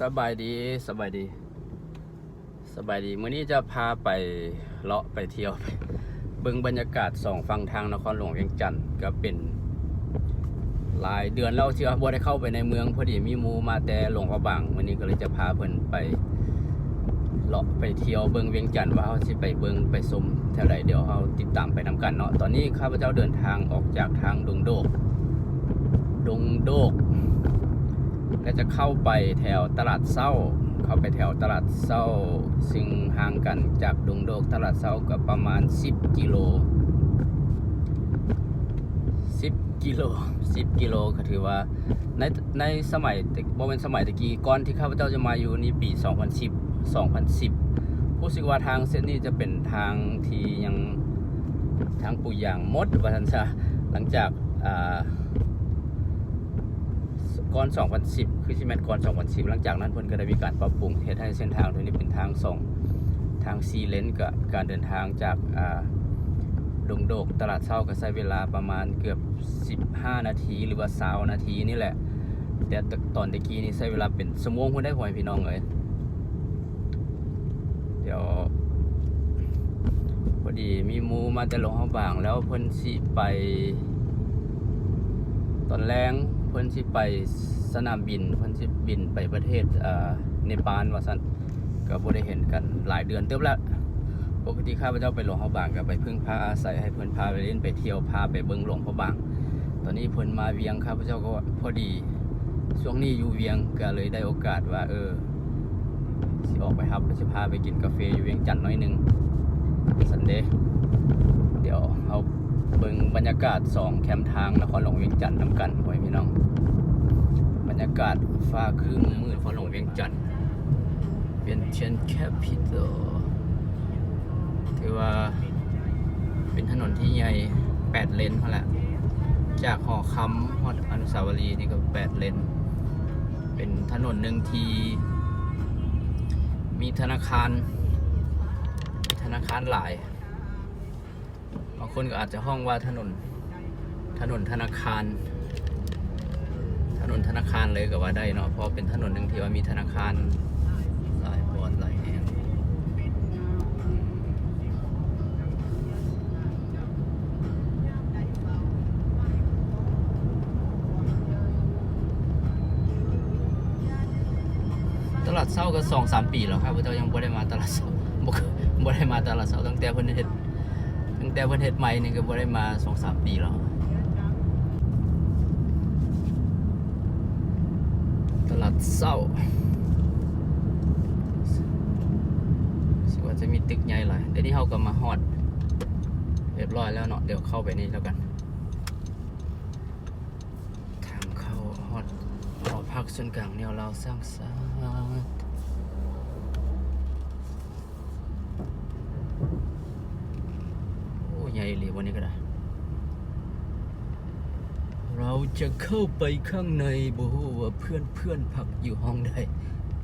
สบายดีสบายดี สบายดีมื้อนี้จะพาไปเลาะไปเที่ยวไปเบิ่งบรรยากาศสองฝั่งทางนครหลวงเวียงจันทน์ก็เป็นหลายเดือนแล้วที่ว่าบ่ได้เข้าไปในเมืองพอดีมีมูมาแต่หลวงพระบางมื้อนี้ก็เลยจะพาเพิ่นไปเลาะไปเที่ยวเบิ่งเวียงจันทน์ว่าเฮาสิไปเบิ่งไปชมแถวใดเดี๋ยวเฮาติดตามไปนํกันเนาะตอนนี้ข้าพเจ้าเดินทางออกจากทางดงโดก ดงโดก ก็จะเข้าไปแถวตลาดเศร้า เข้าไปแถวตลาดเศร้า ซึ่งห่างกันจากดงโดกตลาดเศร้าก็ประมาณ 10 กิโล 10 กิโล 10 กิโลก็ถือว่าในในสมัยบ่เป็นสมัยตะกี้ก่อนที่ข้าพเจ้าจะมาอยู่นี่ปี 2010 2010รู้สึกว่าทางเส้นนี้จะเป็นทางที่ยังทางปูยางมดว่าท่านซะหลังจากอ่า ก่อน 2010 คือชิแมนก่อน 2010 หลังจากนั้นเพิ่นก็ได้มีการปรับปรุงเฮ็ดให้เส้นทางตรงนี้เป็นทางสองทางซีเลนกับการเดินทางจากอ่าดงโดกตลาดเช้าก็ใช้เวลาประมาณเกือบ 15 นาทีหรือว่า20นาทีนี่แหละ แต่ตอนตะกี้นี่ใช้เวลาเป็นชั่วโมงพุ่นได้พ่อพี่น้องเอ้ยเดี๋ยวพอดีมีมูมาแต่ลงเฮาบางแล้วเพิ่นสิไป ตอนแรง พิ่นสิไปสนามบินเพิ่นสิบินไปประเทศอ่าเนปาลว่าซั่นก็บ่ได้เห็นกันหลายเดือนเติบแล้วปกติข้าพเจ้าไปหลวงพระบางก็ไปพึ่งพาอาศัยให้เพิ่นพาไปเล่นไปเที่ยวพาไปเบิ่งหลวงพระบาง ตอนนี้เพิ่นมาเวียงข้าพเจ้าก็พอดีช่วงนี้อยู่เวียงก็เลยได้โอกาสว่า เออสิออกไปครับแล้วสิพาไปกินกาแฟอยู่เวียงจันทน์หน้อยนึงซันเดย์เดี๋ยวเอา เบิ่งบรรยากาศสองแคมป์ทางนครหลวงเวียงจันทน์นำกันไว้พี่น้อง บรรยากาศฟ้าครึ้มมืดนครหลวงเวียงจันทน์เป็นเชนแคปิตอลถือว่าเป็นถนนที่ใหญ่8เลนเท่าแหละจากหอคำฮอดอนุสาวรีย์นี่ก็8เลน เป็นถนนหนึ่งทีมีธนาคาร ธนาคารหลาย บางคนก็อาจจะห้องว่าถนน ถนนธนาคาร ถนนธนาคารเลยก็ว่าได้เนาะเพราะเป็นถนนหนึ่งที่ว่ามีธนาคารหลายบอนหลายแห่งตลาดเศร้าก็สองสามปีแล้วครับพระเจ้ายังบ่ได้มาตลาดเศร้าบ่บ่ได้มาตลาดเศร้าตั้งแต่เพิ่นเฮ็ด แต่ประเทศใหม่นี่ก็บ่ได้มาสองสามปีแล้วตลาดเศร้าสิว่าจะมีตึกใหญ่หลายเดี๋ยวนี้เฮาก็มาฮอดเรียบร้อยแล้วเนาะเดี๋ยวเข้าไปนี่แล้วกันทางเข้าฮอดหอพักส่วนกลางแนวเราสร้างสรรค์ โอ้ใหญ่เลยวันนี้ก็ได้ เราจะเข้าไปข้างในบูว่าเพื่อนเพื่อนพักอยู่ห้องใด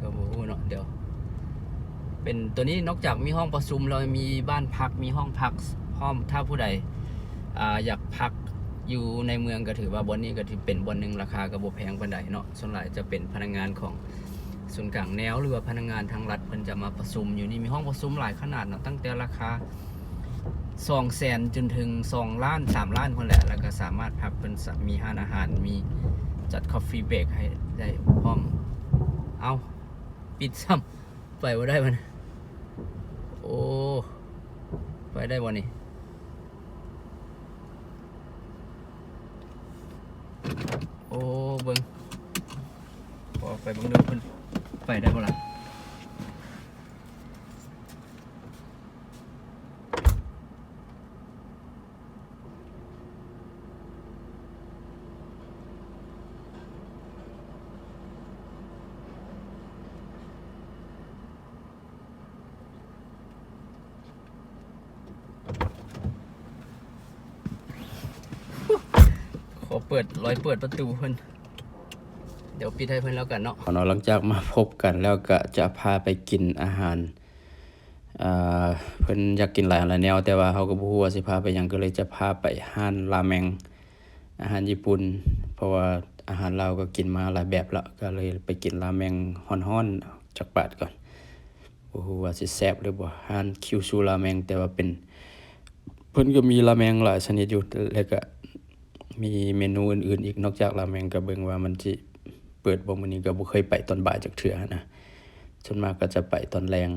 ก็บูเนาะเดี๋ยว เป็นตัวนี้นอกจากมีห้องประชุมเรามีบ้านพักมีห้องพักห้องถ้าผู้ใดออยากพักอยู่ในเมืองก็ถือว่าบนนี้ก็ถือเป็นบนหนึ่งราคาก็บ่แพงปานใดเนาะส่วนใหญ่จะเป็นพนักงานของส่วนย์กลางแนวหรือว่าพนักงานทางรัฐเพิ่นจะมาประชุมอยู่นี่มีห้องประชุมหลายขนาดเนาะตั้งแต่ราคา สองแสนจนถึงสองล้านสามล้านคนแหละ แล้วก็สามารถพักเป็นมีห้านอาหารมีจัดคอฟฟี่เบรกให้ได้พร้อม เอาปิดซ้ำไปว่าได้มันโอ้ไปได้วันนี้โอ้เบิงพอไปเบิงดูเพิ่นไปได้บ่ล่ะ ขอ เปิดรอยเปิดประตูเพิ่นเดี๋ยวปิดให้เพิ่นแล้วกันเนาะเนาะหลังจากมาพบกันแล้วก็จะพาไปกินอาหารอ่าเพิ่นอยากกินหลายหลายแนว แต่ว่าเขาก็บ่ฮู้ว่าสิพาไปหยังก็เลยจะพาไปห้านราเมงอาหารญี่ปุ่น เพราะว่าอาหารลาก็กินมาหลายแบบและก็เลยไปกินราเมงฮ้อนๆจากบาทก่อนบ่ฮู้ว่าสิแซ่บหรือบ่ร้านคิวซูราเมงแต่ว่าเป็นเพิ่นก็มีราเมงหลายชนิดอยู่แล้วก็ มีเมนูอื่นๆ อีกนอกจากราเมงก็เบิ่งว่ามันสิเปิดบ่มื้อนี้ก็บ่เคยไปตอนบ่ายจักเทื่อนะส่วนมากก็จะไปตอนแรง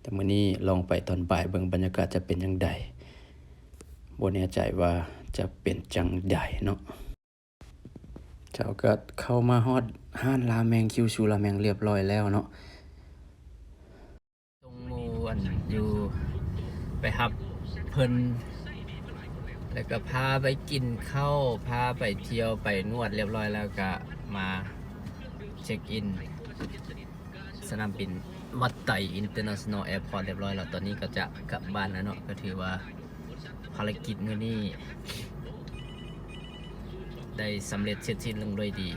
แต่มื้อนี้ลองไปตอนบ่ายเบิ่งบรรยากาศจะเป็นจังใดบ่แน่ใจว่าจะเป็นจังใดเนาะเจ้าก็เข้ามาฮอดห้านราเมงคิวชูราเมงเรียบร้อยแล้วเนาะตรงมูอันอยู่ไปรับเพิ่น แล้วก็พาไปกินข้าวพาไปเที่ยวไปนวดเรียบร้อยแล้วก็มาเช็คอิน สนามบินวัดไต่อินเตอร์เนชั่นแนลแอร์พอร์ตเรียบร้อยแล้วตอนนี้ก็จะกลับบ้านแล้วเนาะก็ถือว่าภารกิจมื้อนี้ได้สำเร็จเสร็จสิ้นลงด้วยดี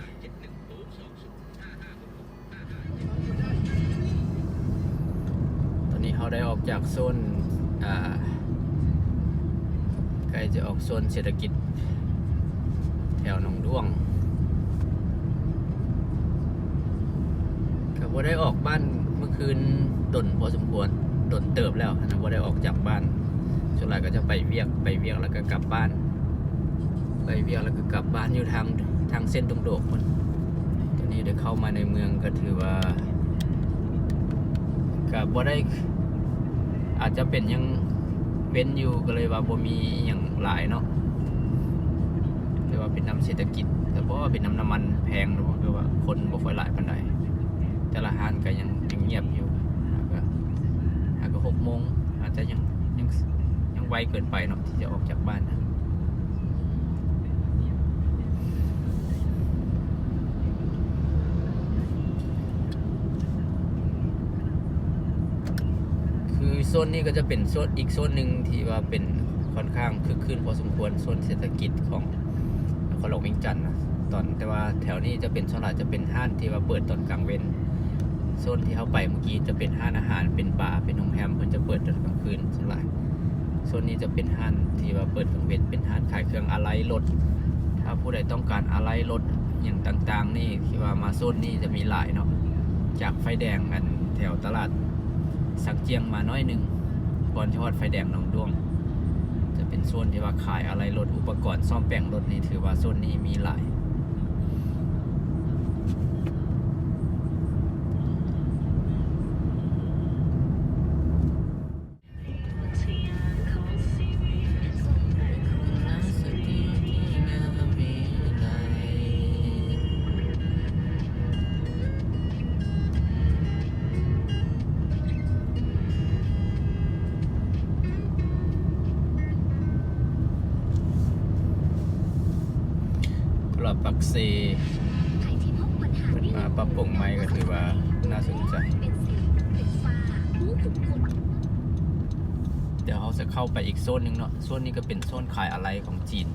ตอนนี้เขาได้ออกจากโซนอ่า จะออกโซนเศรษฐกิจ แถวหนองด้วงก็บ่ได้ออกบ้านเมื่อคืนดนพอสมควรดนเติบแล้วนะบ่ได้ออกจากบ้านส่วนใหญ่ก็จะไปเวียกไปเวียกแล้วก็กลับบ้าน ไปเวียกแล้วก็กลับบ้านอยู่ทางทางเส้นตรงโดกคนตอนนี้ได้เข้ามาในเมืองก็ถือว่าก็บ่ได้อาจจะเป็นยัง เป็นอยู่ก็เลยว่าบ่มีอย่างหลายเนาะแต่ว่าเป็นน้ำเศรษฐกิจ แต่เพราะว่าเป็นน้ำน้ำมันแพงเนาะคือว่าคนบ่ค่อยหลายปานใดแต่ละห้านก็ยังยังเงียบอยู่ก็หาก็หกโมงอาจจะยังยังยังไวเกินไปเนาะที่จะออกจากบ้านนะคือ โซนนี้ก็จะเป็นโซนอีกโซนหนึ่งที่ว่าเป็นค่อนข้างคึกคืนพอสมควรโซนเศรษฐกิจของนครหลวงเวียงจันทน์นะตอนแต่ว่าแถวนี้จะเป็นโซนหลักจะเป็นห้านที่ว่าเปิดตอนกลางเว้นโซนที่เข้าไปเมื่อกี้จะเป็นห้านอาหารเป็นบาร์เป็นโรงแรมเพิ่นจะเปิดตอนกลางคืนส่วนหลายโซนนี้จะเป็นห้านที่ว่าเปิดกลางเว้นเป็นห้านขายเครื่องอะไหล่รถถ้าผู้ใดต้องการอะไหล่รถอย่างต่างๆ นี่ที่ว่ามาโซนนี้จะมีหลายเนาะจากไฟแดงกันแถวตลาด สักเจียงมาน้อยหนึ่งก่อนจะฮอดไฟแดงหนองดวง จะเป็นโซนที่ว่าขายอะไรรถอุปกรณ์ซ่อมแปลงรถนี่ถือว่าโซนนี้มีหลาย กลับปักเซเป็นมาปรับปรุงใหม่ก็ถือว่าน่าสนใจ เดี๋ยวเขาจะเข้าไปอีกโซนหนึ่งเนาะโซนนี้ก็เป็นโซนขายอะไรของจีน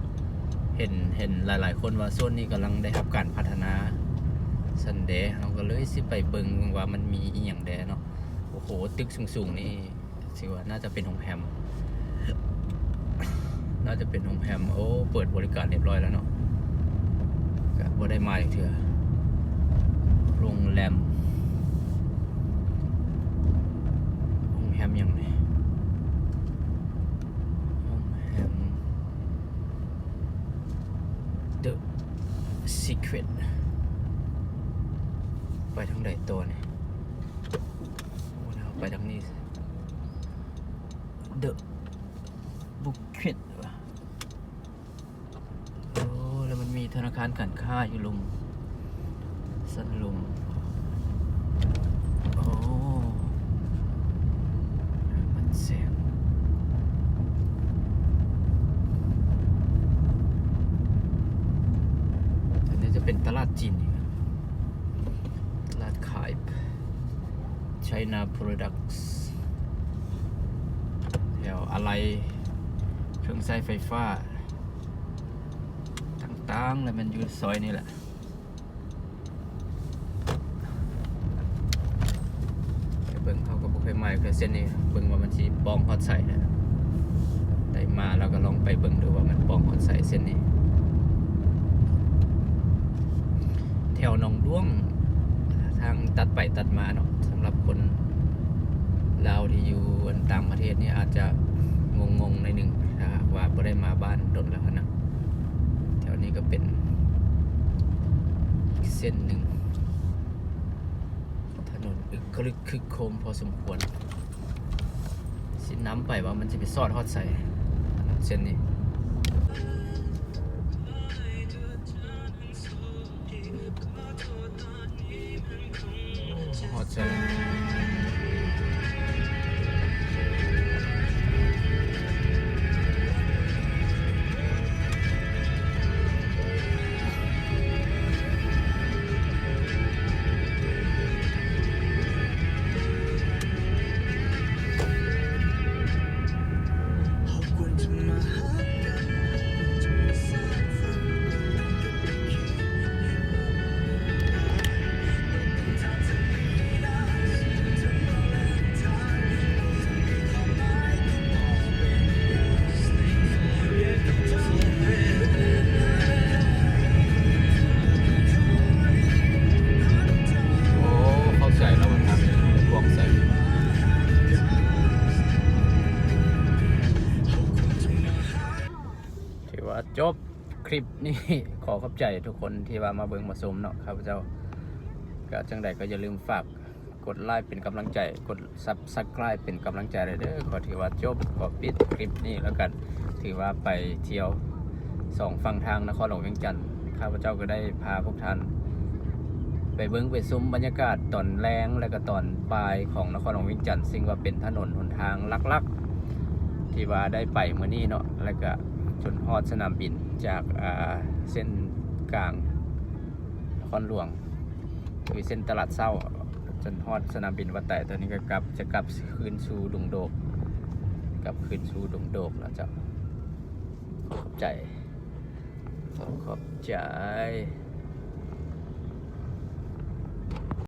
เห็นเห็นหลาย ๆ คนว่าโซนนี้กำลังได้รับการพัฒนาสันเดย์เราก็เลยสิไปเบิงว่ามันมีอีหยังแดเนาะโอ้โห ตึกสูง ๆ นี่สิว่าน่าจะเป็นโรงแรมน่าจะเป็นโรงแรมโอ้เปิดบริการเรียบร้อยแล้วเนาะ ก็บ่ได้มาอีกเถื่อโรงแรมโรงแรมยังไงโรงแรม The Secret ไปทางใดตัวเนี่ยโอ้แล้วไปทางนี้ The Bucket วะ โอ้แล้วมันมี ธนาคารการค้าอยู่ลุมสันลุมโอ้มันแสงอันนี้จะเป็นตลาดจีนตลาดขาย China Products แถวอะไรเครื่องใช้ไฟฟ้า ต่างๆแล้วมันอยู่ซอยนี่แหละเบิ่งเขาก็บ่เคยมาคือเส้นนี้เบิ่งว่ามันสิปองฮอดใส่นะได้มาแล้วก็ลองไปเบิ่งดูว่ามันปองฮอดใส่เส้นนี้ถวหนองด้วง ทางตัดไปตัดมาเนาะสำหรับคนลาวที่อยู่ต่างประเทศนี่อาจจะงงๆในหนึ่งถ้าว่าไม่ได้มาบ้านดนแล้วนะ นี้ก็เป็นเส้นหนึ่ง ถนนอึกคลึกคึกโคมพอสมควร สิน้ำไปว่ามันจะไปซอดฮอดใส่เส้นนี้ฮอดใส่ ลิปนี้ ขอขอบใจทุกคนที่ว่ามาเบิ่งมาชมเนาะครับเจ้าก็จังใดก็อย่าลืมฝากกดไลค์เป็นกำลังใจ กดซับสไคร b ์เป็นกำลังใจเลยเด้อขอถือว่าจบขอปิดคลิปนี้แล้วกัน ถือว่าไปเที่ยวสองฝั่งทางนครหลวงเวียงจันทร์ข้าพเจ้าก็ได้พาพวกท่าน ไปเบิ้งไปซุ้มบรรยากาศตอนแรงและก็ตอนปลายของนครหลวงเวียงจันทร์ซึ่งว่าเป็นถนนหนทางลักๆ ที่ว่าได้ไปเมื่อนี้เนาะแล้วก็ จนฮอดสนามบินจากเส้นกลางนครหลวงคือเส้นตลาดเศร้า จนฮอดสนามบินวัดแต่ตอนนี้ก็กลับจะกลับคืนสู่ดุงโดกกลับคืนสู่ดุงโดกแล้วจะขอบใจขอบใจ